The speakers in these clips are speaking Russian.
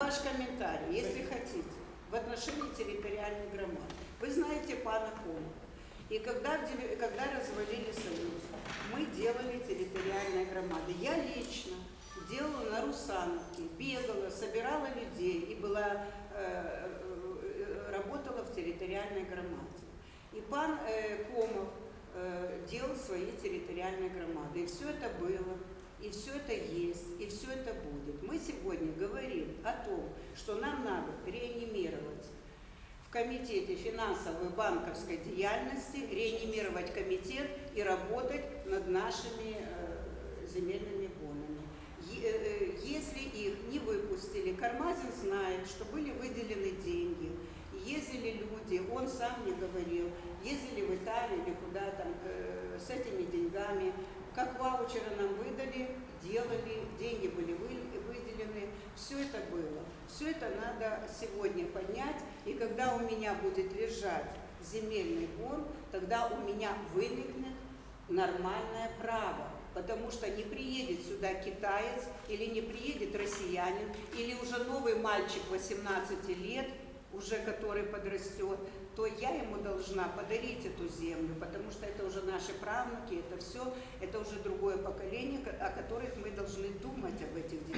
Ваш комментарий, если хотите, в отношении территориальной громады. Вы знаете пана Кома. И когда, когда развалили Союз, мы делали территориальные громады. Я лично делала на Русановке, бегала, собирала людей и была, э, э, работала в территориальной громаде. И пан э, Комов э, делал свои территориальные громады. И все это было, и все это есть, и все это будет. Сегодня говорим о том, что нам надо реанимировать в комитете финансовой и банковской деятельности, реанимировать комитет и работать над нашими э, земельными бонами. Е- э, Если их не выпустили, Кармазин знает, что были выделены деньги, ездили люди, он сам мне говорил, ездили в Италию или куда там э, с этими деньгами, как ваучеры нам выдали, делали, деньги были вы- выделены, все это было. Все это надо сегодня поднять, и когда у меня будет лежать земельный бор, тогда у меня вымикнет нормальное право, потому что не приедет сюда китаец, или не приедет россиянин, или уже новый мальчик 18 лет, уже который подрастет, то я ему должна подарить эту землю, потому что это уже наши правнуки, это все, это уже другое поколение, ко- о которых мы должны думать об этих детей.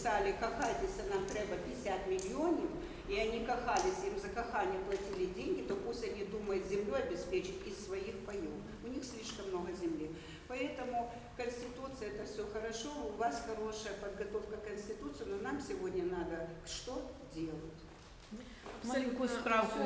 Писали, кохайтеся, нам треба 50 миллионов, и они кахались, им за кахание платили деньги, то пусть они думают землю обеспечить из своих паев. У них слишком много земли. Поэтому Конституция это все хорошо, у вас хорошая подготовка к Конституции, но нам сегодня надо что делать? Маленькую справку.